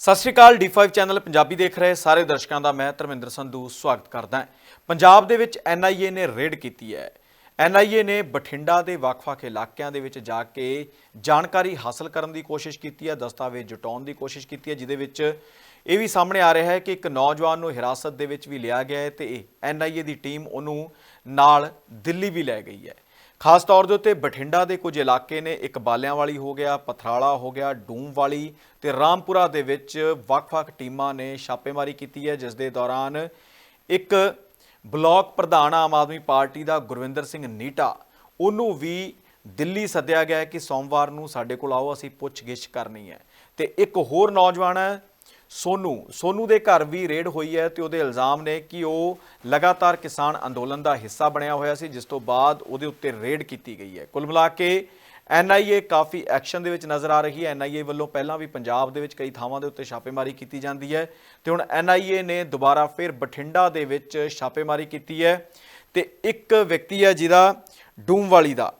ਸਤਿ ਸ਼੍ਰੀ ਅਕਾਲ D5 channel Punjabi ਦੇਖ ਰਹੇ ਸਾਰੇ ਦਰਸ਼ਕਾਂ ਦਾ ਮੈਂ ਧਰਮਿੰਦਰ ਸੰਧੂ ਸਵਾਗਤ ਕਰਦਾ ਹਾਂ। ਪੰਜਾਬ ਦੇ ਵਿੱਚ NIA ਨੇ ਰੇਡ ਕੀਤੀ ਹੈ। NIA ਨੇ ਬਠਿੰਡਾ ਦੇ ਵੱਖ-ਵੱਖ ਇਲਾਕਿਆਂ ਦੇ ਵਿੱਚ ਜਾ ਕੇ ਜਾਣਕਾਰੀ ਹਾਸਲ ਕਰਨ ਦੀ ਕੋਸ਼ਿਸ਼ ਕੀਤੀ ਹੈ, ਦਸਤਾਵੇਜ਼ ਜੁਟਾਉਣ ਦੀ ਕੋਸ਼ਿਸ਼ ਕੀਤੀ ਹੈ, ਜਿਹਦੇ ਵਿੱਚ ਇਹ ਵੀ ਸਾਹਮਣੇ ਆ ਰਿਹਾ ਹੈ ਕਿ ਇੱਕ ਨੌਜਵਾਨ ਨੂੰ ਹਿਰਾਸਤ ਦੇ ਵਿੱਚ ਵੀ ਲਿਆ ਗਿਆ ਹੈ ਤੇ ਇਹ NIA ਦੀ ਟੀਮ ਉਹਨੂੰ ਨਾਲ ਦਿੱਲੀ ਵੀ ਲੈ ਗਈ ਹੈ। ਖਾਸ ਤੌਰ ਦੇ ਉੱਤੇ ਬਠਿੰਡਾ ਦੇ ਕੁਝ ਇਲਾਕੇ ਨੇ, ਇੱਕ ਬਾਲਿਆਂਵਾਲੀ ਹੋ ਗਿਆ, ਪਥਰਾਲਾ ਹੋ ਗਿਆ ਡੂਮ ਵਾਲੀ ਤੇ ਰਾਮਪੁਰਾ ਦੇ ਵਿੱਚ ਵੱਖ-ਵੱਖ ਟੀਮਾਂ ਨੇ ਛਾਪੇਮਾਰੀ ਕੀਤੀ ਹੈ, ਜਿਸ ਦੇ ਦੌਰਾਨ ਇੱਕ ਬਲਾਕ ਪ੍ਰਧਾਨ ਆਮ ਆਦਮੀ ਪਾਰਟੀ ਦਾ ਗੁਰਵਿੰਦਰ ਸਿੰਘ ਨੀਟਾ, ਉਹਨੂੰ ਵੀ ਦਿੱਲੀ ਸੱਦਿਆ ਗਿਆ ਕਿ ਸੋਮਵਾਰ ਨੂੰ ਸਾਡੇ ਕੋਲ ਆਓ, ਅਸੀਂ ਪੁੱਛਗਿੱਛ ਕਰਨੀ ਹੈ। ਤੇ ਇੱਕ ਹੋਰ ਨੌਜਵਾਨ ਹੈ ਸੋਨੂ ਸੋਨੂ ਦੇ ਘਰ ਵੀ ਰੇਡ ਹੋਈ ਹੈ ਤੇ ਉਹਦੇ ਇਲਜ਼ਾਮ ਨੇ ਕਿ ਉਹ ਲਗਾਤਾਰ ਕਿਸਾਨ ਅੰਦੋਲਨ ਦਾ ਹਿੱਸਾ ਬਣਿਆ ਹੋਇਆ ਸੀ, ਜਿਸ ਤੋਂ ਬਾਅਦ ਉਹਦੇ ਉੱਤੇ ਰੇਡ ਕੀਤੀ ਗਈ ਹੈ। ਕੁੱਲ ਮਿਲਾ ਕੇ ਐਨਆਈਏ ਕਾਫੀ ਐਕਸ਼ਨ ਦੇ ਵਿੱਚ ਨਜ਼ਰ ਆ ਰਹੀ ਹੈ। ਐਨਆਈਏ ਵੱਲੋਂ ਪਹਿਲਾਂ ਵੀ ਪੰਜਾਬ ਦੇ ਵਿੱਚ ਕਈ ਥਾਵਾਂ ਦੇ ਉੱਤੇ ਛਾਪੇਮਾਰੀ ਕੀਤੀ ਜਾਂਦੀ ਹੈ ਤੇ ਹੁਣ ਐਨਆਈਏ ਨੇ ਦੁਬਾਰਾ ਫਿਰ ਬਠਿੰਡਾ ਦੇ ਵਿੱਚ ਛਾਪੇਮਾਰੀ ਕੀਤੀ ਹੈ ਤੇ ਇੱਕ ਵਿਅਕਤੀ ਹੈ ਜਿਹਦਾ ਡੂਮਵਾਲੀ ਦਾ,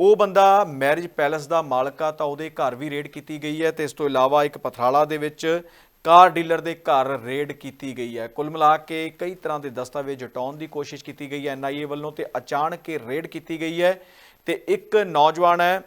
ਉਹ ਬੰਦਾ ਮੈਰਿਜ ਪੈਲਸ ਦਾ ਮਾਲਕ ਆ ਤਾਂ ਉਹਦੇ ਘਰ ਵੀ ਰੇਡ ਕੀਤੀ ਗਈ ਹੈ ਤੇ ਇਸ ਤੋਂ ਇਲਾਵਾ ਇੱਕ ਪਥਰਾਲਾ ਦੇ ਵਿੱਚ ਕਾਰ ਡੀਲਰ ਦੇ ਘਰ ਰੇਡ ਕੀਤੀ ਗਈ ਹੈ। ਕੁੱਲ ਮਿਲਾ ਕੇ ਕਈ ਤਰ੍ਹਾਂ ਦੇ ਦਸਤਾਵੇਜ਼ ਜਟਾਉਣ ਦੀ ਕੋਸ਼ਿਸ਼ ਕੀਤੀ ਗਈ ਹੈ। ਐਨਆਈਏ ਵੱਲੋਂ ਤੇ ਅਚਾਨਕ ਹੀ ਰੇਡ ਕੀਤੀ ਗਈ ਹੈ ਤੇ ਇੱਕ ਨੌਜਵਾਨ ਹੈ,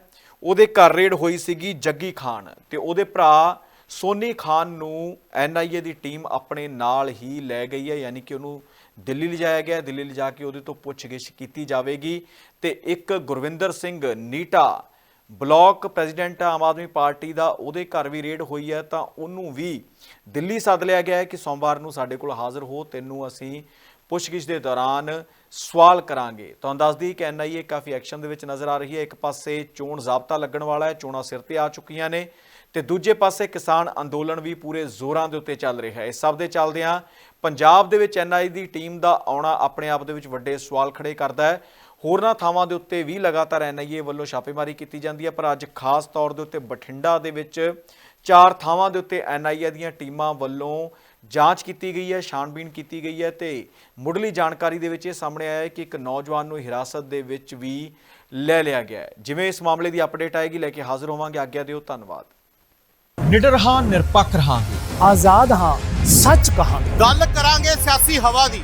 ਉਹਦੇ ਘਰ ਰੇਡ ਹੋਈ ਸੀਗੀ ਜੱਗੀ ਖਾਨ ਤੇ ਉਹਦੇ ਭਰਾ ਸੋਨੀ ਖਾਨ ਨੂੰ ਐਨਆਈਏ ਦੀ ਟੀਮ ਆਪਣੇ ਨਾਲ ਹੀ ਲੈ ਗਈ ਹੈ। ਯਾਨੀ ਕਿ ਉਹਨੂੰ ਦਿੱਲੀ ਲਿਜਾਇਆ ਗਿਆ ਦਿੱਲੀ ਲਿਜਾ ਕੇ ਉਹਦੇ ਤੋਂ ਪੁੱਛਗਿੱਛ ਕੀਤੀ ਜਾਵੇਗੀ ਤੇ ਇੱਕ Gurvinder Singh Neeta block president Aam Aadmi party ਦਾ ਉਹਦੇ ਘਰ ਵੀ ਰੇਡ ਹੋਈ ਹੈ, ਤਾਂ ਉਹਨੂੰ ਵੀ ਦਿੱਲੀ ਸੱਦ ਲਿਆ ਗਿਆ ਹੈ ਕਿ ਸੋਮਵਾਰ ਨੂੰ ਸਾਡੇ ਕੋਲ ਹਾਜ਼ਰ ਹੋ, ਤੈਨੂੰ ਅਸੀਂ ਪੁੱਛਗਿੱਛ ਦੇ ਦੌਰਾਨ ਸਵਾਲ ਕਰਾਂਗੇ। ਤੁਹਾਨੂੰ ਦੱਸ ਦਈਏ ਕਿ ਐਨਆਈਏ ਕਾਫੀ ਐਕਸ਼ਨ ਦੇ ਵਿੱਚ ਨਜ਼ਰ ਆ ਰਹੀ ਹੈ। ਇੱਕ ਪਾਸੇ ਚੋਣ ਜ਼ਾਬਤਾ ਲੱਗਣ ਵਾਲਾ ਹੈ, ਚੋਣਾਂ ਸਿਰ ਤੇ ਆ ਚੁੱਕੀਆਂ ਨੇ, ਤੇ ਦੂਜੇ ਪਾਸੇ ਕਿਸਾਨ ਅੰਦੋਲਨ ਵੀ ਪੂਰੇ ਜ਼ੋਰਾਂ ਦੇ ਉੱਤੇ ਚੱਲ ਰਿਹਾ ਹੈ। ਇਸ ਸਭ ਦੇ ਚੱਲਦਿਆਂ ਪੰਜਾਬ ਦੇ ਵਿੱਚ ਐਨਆਈ ਦੀ ਟੀਮ ਦਾ ਆਉਣਾ ਆਪਣੇ ਆਪ ਦੇ ਵਿੱਚ ਵੱਡੇ ਸਵਾਲ ਖੜੇ ਕਰਦਾ ਹੈ। ਹੋਰਨਾਂ ਥਾਵਾਂ ਦੇ ਉੱਤੇ ਵੀ ਲਗਾਤਾਰ ਐਨਆਈਏ ਵੱਲੋਂ ਛਾਪੇਮਾਰੀ ਕੀਤੀ ਜਾਂਦੀ ਹੈ ਪਰ ਅੱਜ ਖਾਸ ਤੌਰ ਦੇ ਉੱਤੇ ਬਠਿੰਡਾ ਦੇ ਵਿੱਚ ਚਾਰ ਥਾਵਾਂ ਦੇ ਉੱਤੇ ਐਨਆਈਏ ਦੀਆਂ ਟੀਮਾਂ ਵੱਲੋਂ ਜਾਂਚ ਕੀਤੀ ਗਈ ਹੈ ਛਾਣਬੀਣ ਕੀਤੀ ਗਈ ਹੈ ਤੇ ਮੁੱਢਲੀ ਜਾਣਕਾਰੀ ਦੇ ਵਿੱਚ ਇਹ ਸਾਹਮਣੇ ਆਇਆ ਹੈ ਕਿ ਇੱਕ ਨੌਜਵਾਨ ਨੂੰ ਹਿਰਾਸਤ ਦੇ ਵਿੱਚ ਵੀ ਲੈ ਲਿਆ ਗਿਆ ਹੈ। ਜਿਵੇਂ ਇਸ ਮਾਮਲੇ ਦੀ ਅਪਡੇਟ ਆਏਗੀ ਲੈ ਕੇ ਹਾਜ਼ਰ ਹੋਵਾਂਗੇ। ਆਗਿਆ ਦਿਓ ਧੰਨਵਾਦ। ਨਿਡਰ ਹਾਂ ਨਿਰਪੱਖ ਰਹਾਂਗੇ। ਆਜ਼ਾਦ ਹਾਂ ਸੱਚ ਕਹਾਂਗੇ। ਗੱਲ ਕਰਾਂਗੇ ਸਿਆਸੀ ਹਵਾ ਦੀ।